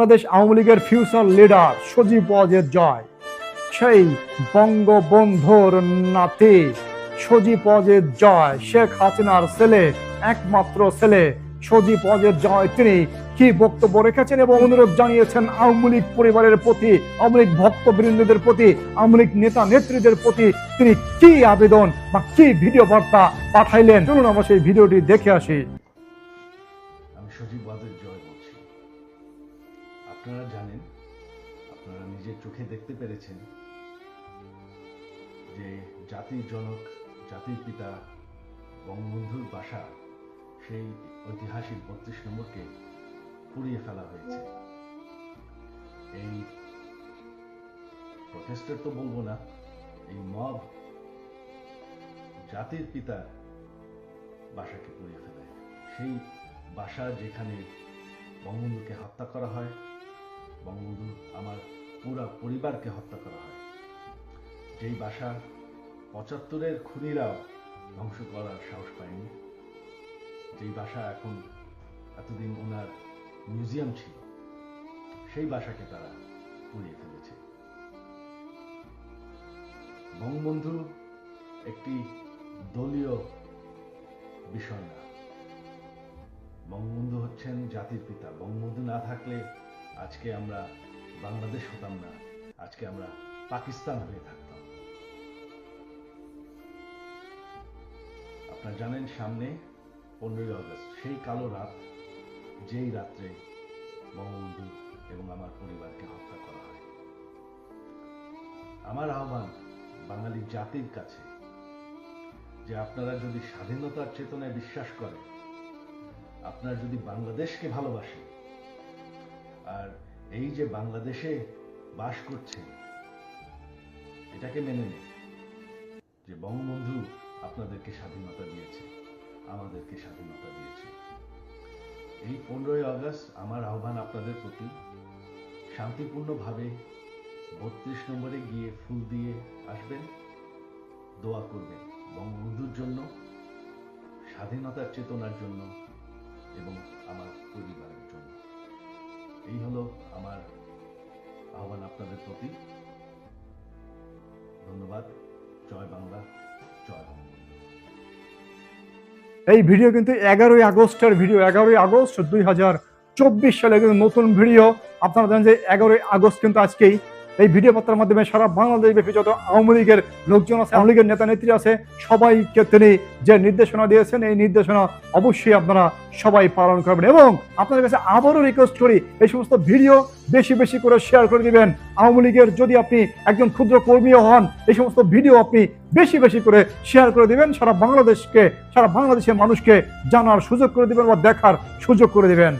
বাংলাদেশ আওয়ামী লীগের future leader সজীব ওয়াজের জয়। সেই বঙ্গবন্ধুর নাতি সজীব ওয়াজের জয়, শেখ হাসিনার ছেলে, একমাত্র ছেলে সজীব ওয়াজের জয়। তিনি কি বক্তব্য রেখেছেন এবং অনুরোধ জানিয়েছেন আওয়ামী লীগ পরিবারের প্রতি, আওয়ামী লীগ ভক্তবৃন্দদের প্রতি, আওয়ামী লীগ নেতা নেত্রীদের প্রতি তিনি কি আবেদন বা কি ভিডিও বার্তা পাঠাইলেন? চলুন আমরা সেই ভিডিওটি দেখে আসি। আমি সজীব ওয়াজের জয়। আপনারা জানেন, আপনারা নিজের চোখে দেখতে পেরেছেন যে জাতির জনক, জাতির পিতা বঙ্গবন্ধুর বাসা সেই ঐতিহাসিক বত্রিশ নম্বরকে পুড়িয়ে ফেলা হয়েছে। এই প্রটেস্টের তো বলব না, এই মব জাতির পিতার বাসাকে পুড়িয়ে ফেলায় সেই বাসা যেখানে বঙ্গবন্ধুকে হত্যা করা হয় বঙ্গবন্ধু আমার পুরা পরিবারকে হত্যা করা হয়। যেই বাসা পঁচাত্তরের খুনিরাও ধ্বংস করার সাহস পায়নি, যেই বাসা এখন এতদিন ওনার মিউজিয়াম ছিল, সেই বাসাকে তারা পুড়িয়ে ফেলেছে। বঙ্গবন্ধু একটি দলীয় বিষয় না। বঙ্গবন্ধু হচ্ছেন জাতির পিতা। বঙ্গবন্ধু না থাকলে আজকে আমরা বাংলাদেশ হতাম না, আজকে আমরা পাকিস্তান হয়ে থাকতাম। আপনারা জানেন, সামনে পনেরোই আগস্ট, সেই কালো রাত, যেই রাত্রে বঙ্গবন্ধু এবং আমার পরিবারকে হত্যা করা হয়। আমার আহ্বান বাঙালি জাতির কাছে যে আপনারা যদি স্বাধীনতার চেতনায় বিশ্বাস করেন, আপনার যদি বাংলাদেশকে ভালোবাসেন আর এই যে বাংলাদেশে বাস করছেন এটাকে মেনে নিন যে বঙ্গবন্ধু আপনাদেরকে স্বাধীনতা দিয়েছে, আমাদেরকে স্বাধীনতা দিয়েছে। এই পনেরোই আগস্ট আমার আহ্বান আপনাদের প্রতি। শান্তিপূর্ণভাবে বত্রিশ নম্বরে গিয়ে ফুল দিয়ে আসবেন, দোয়া করবেন বঙ্গবন্ধুর জন্য, স্বাধীনতার চেতনার জন্য এবং আমার পরিবারের জন্য। এই হলো আমার আহ্বান আপনাদের প্রতি। ধন্যবাদ। জয় বাংলা, জয় এই ভিডিও কিন্তু এগারোই আগস্টের ভিডিও, এগারোই আগস্ট দুই হাজার চব্বিশ সালে কিন্তু নতুন ভিডিও। আপনারা জানেন যে এগারোই আগস্ট কিন্তু আজকেই এই ভিডিও বার্তার মাধ্যমে সারা বাংলাদেশ ব্যাপী যত আওয়ামী লীগের লোকজন আছে, আওয়ামী লীগের নেতা নেত্রী আছে, সবাইকে তিনি যে নির্দেশনা দিয়েছেন, এই নির্দেশনা অবশ্যই আপনারা সবাই পালন করবেন। এবং আপনাদের কাছে আবারও রিকোয়েস্ট করি, এই সমস্ত ভিডিও বেশি বেশি করে শেয়ার করে দিবেন। আওয়ামী লীগের যদি আপনি একজন ক্ষুদ্র কর্মীও হন, এই সমস্ত ভিডিও আপনি বেশি বেশি করে শেয়ার করে দিবেন, সারা বাংলাদেশকে, সারা বাংলাদেশের মানুষকে জানার সুযোগ করে দিবেন বা দেখার সুযোগ করে দিবেন।